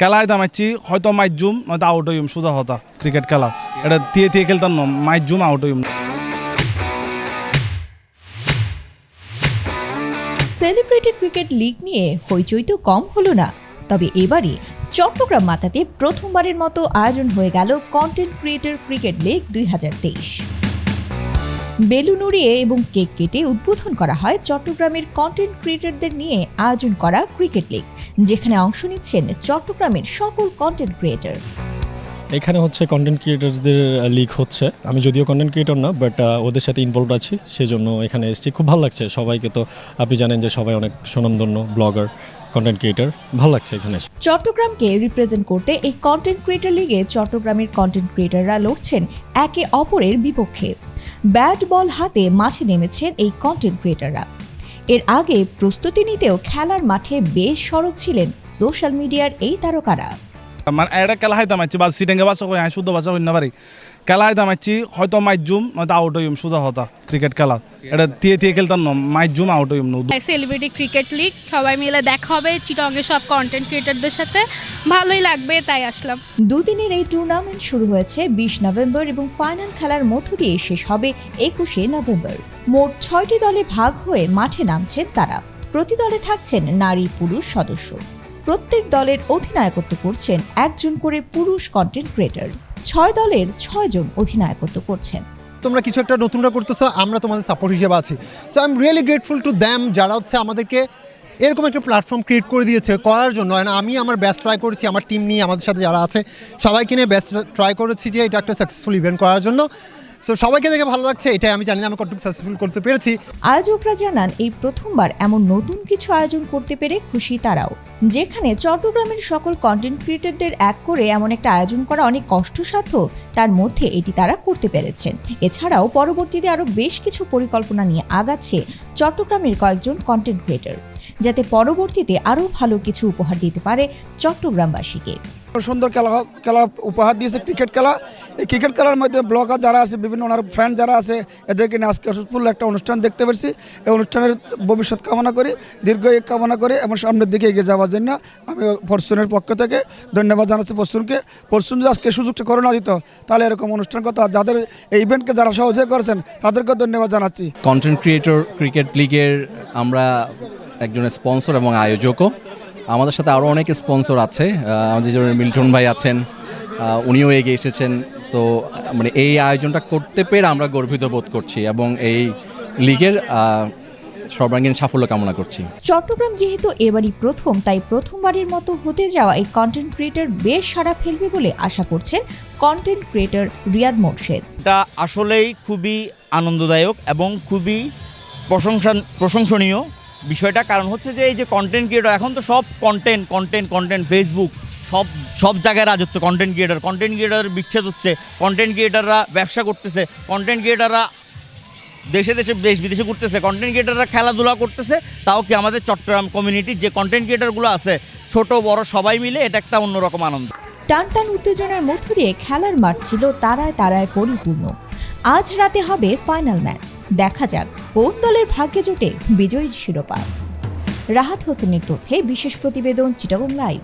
খেলায় দামাচ্ছি হয়তো মাইট জুম, নয়তো আউট হইম, সোজা হতা ক্রিকেট খেলা। এটা দিয়ে দিয়ে খেলতাম না মাইট জুম আউট হইম। সেলিব্রিটি ক্রিকেট লিগ নিয়ে হইচই তো কম হলো না, তবে এবারই চট্টগ্রাম মাথাতে প্রথমবারের মতো আয়োজন হয়ে গেল কন্টেন্ট ক্রিয়েটর ক্রিকেট লিগ দুই হাজার তেইশ। বেলুন উড়িয়ে এবং কেক কেটে উদ্বোধন করা হয় চট্টগ্রামের কন্টেন্ট ক্রিয়েটরদের নিয়ে আয়োজন করা ক্রিকেট লিগ যেখানে অংশ নিচ্ছেন চট্টগ্রামের সকল কন্টেন্ট ক্রিয়েটর এখানে হচ্ছে কন্টেন্ট ক্রিয়েটার্সদের লিগ হচ্ছে। আমি যদিও কন্টেন্ট ক্রিয়েটর না বাট ওদের সাথে ইনভলভ আছি সেজন্য এখানে এসেছি। খুব ভালো লাগছে। সবাইকে তো আপনি জানেন যে সবাই অনেক সুনামধন্য ব্লগার কন্টেন্ট ক্রিয়েটার ভালো লাগছে এখানে। চট্টগ্রামকে রিপ্রেজেন্ট করতে এই কন্টেন্ট ক্রিয়েটর লিগে চট্টগ্রামের কন্টেন্ট ক্রিয়েটররা লড়ছেন একে অপরের বিপক্ষে। ব্যাট বল হাতে মাঠে নেমেছেন এই কন্টেন্ট ক্রিয়েটাররা এর আগে প্রস্তুতি নিতেও খেলার মাঠে বেশ সরব ছিলেন সোশ্যাল মিডিয়ার এই তারকারা। মানে এটা খেলায় দামাচ্ছি বা সিটেঙ্গে বাসা কই শুদ্ধ বাসা হইনা পারি খেলায় দামাচ্ছি হয়তো মাইট জুম নয়তো আউট হইম সোজা হতা ক্রিকেট খেলা। এটা দিয়ে দিয়ে খেলতাম না মাইট জুম আউট হইম না সেলিব্রিটি ক্রিকেট লিগ সবাই মিলে দেখা হবে চিটংয়ে সব কন্টেন্ট ক্রিয়েটারদের সাথে। ভালোই লাগবে তাই আসলাম। দুদিনের এই টুর্নামেন্ট শুরু হয়েছে বিশ নভেম্বর এবং ফাইনাল খেলার মধ্য দিয়ে শেষ হবে একুশে নভেম্বর। মোট ছয়টি দলে ভাগ হয়ে মাঠে নামছেন তারা। প্রতি দলে থাকছেন নারী পুরুষ সদস্য। প্রত্যেক দলের অধিনায়কত্ব করছেন একজন করে পুরুষ কন্টেন্ট ক্রিয়েটর ছয় দলের ছয়জন অধিনায়কত্ব করছেন। তোমরা কিছু একটা নতুনটা করতেছো, আমরা তোমাদের সাপোর্ট হিসেবে আছি। So I am really grateful to them যারা হচ্ছে আমাদেরকে এরকম একটা প্ল্যাটফর্ম ক্রিয়েট করে দিয়েছে করার জন্য। আমি আমার বেস্ট ট্রাই করেছি, আমার টিম নিয়ে আমাদের সাথে যারা আছে, সবাইকে নিয়ে বেস্ট ট্রাই করেছি যে এটা একটা সাকসেসফুল ইভেন্ট করার জন্য। সো সবাইকে দেখে ভালো লাগছে, এটাই আমি জানি আমি কতটুকু সাকসেসফুল করতে পেরেছি। আয়োজকরা জানান, এই প্রথমবার এমন নতুন কিছু আয়োজন করতে পেরে খুশি তারাও। যেখানে চট্টগ্রামের সকল কন্টেন্ট ক্রিয়েটরদের এক করে এমন একটা আয়োজন করা অনেক কষ্টসাধ্য, তার মধ্যে এটি তারা করতে পেরেছেন। এছাড়াও পরবর্তীতে আরও বেশ কিছু পরিকল্পনা নিয়ে আগাচ্ছে চট্টগ্রামের কয়েকজন কন্টেন্ট ক্রিয়েটর যাতে পরবর্তীতে আরও ভালো কিছু উপহার দিতে পারে চট্টগ্রামবাসীকে। সুন্দর খেলা খেলা উপহার দিয়েছে ক্রিকেট খেলা। এই ক্রিকেট খেলার মধ্যে ব্লগার যারা আছে, বিভিন্ন ওনার ফ্রেন্ড যারা আছে, এদেরকে নিয়ে আজকে সুফল একটা অনুষ্ঠান দেখতে পারছি। এই অনুষ্ঠানের ভবিষ্যৎ কামনা করি, দীর্ঘ এক কামনা করি এবং সামনের দিকে এগিয়ে যাওয়ার জন্য আমি পরশুনের পক্ষ থেকে ধন্যবাদ জানাচ্ছি পরশুনকে পরশুন যদি আজকে সুযোগটা করে না দিত, তাহলে এরকম অনুষ্ঠান কথা যাদের এই ইভেন্টকে যারা সহযোগ করেছেন, তাদেরকেও ধন্যবাদ জানাচ্ছি। কন্টেন্ট ক্রিয়েটর ক্রিকেট লিগের আমরা একজন স্পন্সর এবং আয়োজকও। আমাদের সাথে আরও অনেক স্পন্সর আছে আমাদের যেমন মিল্টন ভাই আছেন উনিও এগিয়ে এসেছেন। তো মানে এই আয়োজনটা করতে পেরে আমরা গর্বিত বোধ করছি এবং এই লিগের সর্বাঙ্গীন সাফল্য কামনা করছি। চট্টগ্রাম যেহেতু এবারই প্রথম তাই প্রথমবারের মতো হতে যাওয়া এই কন্টেন্ট ক্রিয়েটর বেশ সাড়া ফেলবে বলে আশা করছেন কন্টেন্ট ক্রিয়েটর রিয়াদ মোর্শেদ। এটা আসলেই খুবই আনন্দদায়ক এবং খুবই প্রশংসা প্রশংসনীয়। বিষয়টা, কারণ হচ্ছে যে এই যে কন্টেন্ট ক্রিয়েটর এখন তো সব কন্টেন্ট কন্টেন্ট কন্টেন্ট ফেসবুক সব সব জায়গায় রাজত্ব কন্টেন্ট ক্রিয়েটর কন্টেন্ট ক্রিয়েটার বিচ্ছেদ হচ্ছে কন্টেন্ট ক্রিয়েটাররা ব্যবসা করতেছে কন্টেন্ট ক্রিয়েটাররা দেশে দেশে, দেশ বিদেশে ঘুরতেছে কন্টেন্ট ক্রিয়েটাররা খেলাধুলা করতেছে, তাও কি আমাদের চট্টগ্রাম কমিউনিটির যে কন্টেন্ট ক্রিয়েটারগুলো আছে, ছোট, বড়, সবাই মিলে এটা একটা অন্যরকম আনন্দ। টান টান উত্তেজনার মধ্য দিয়ে খেলার মাঠ ছিল তারায় তারায় পরিপূর্ণ। আজ রাতে হবে ফাইনাল ম্যাচ দেখা যাক কোন দলের ভাগ্যে জোটে বিজয়ীর শিরোপা। রাহাত হোসেনের তথ্যে বিশেষ প্রতিবেদন চিটাগং লাইভ।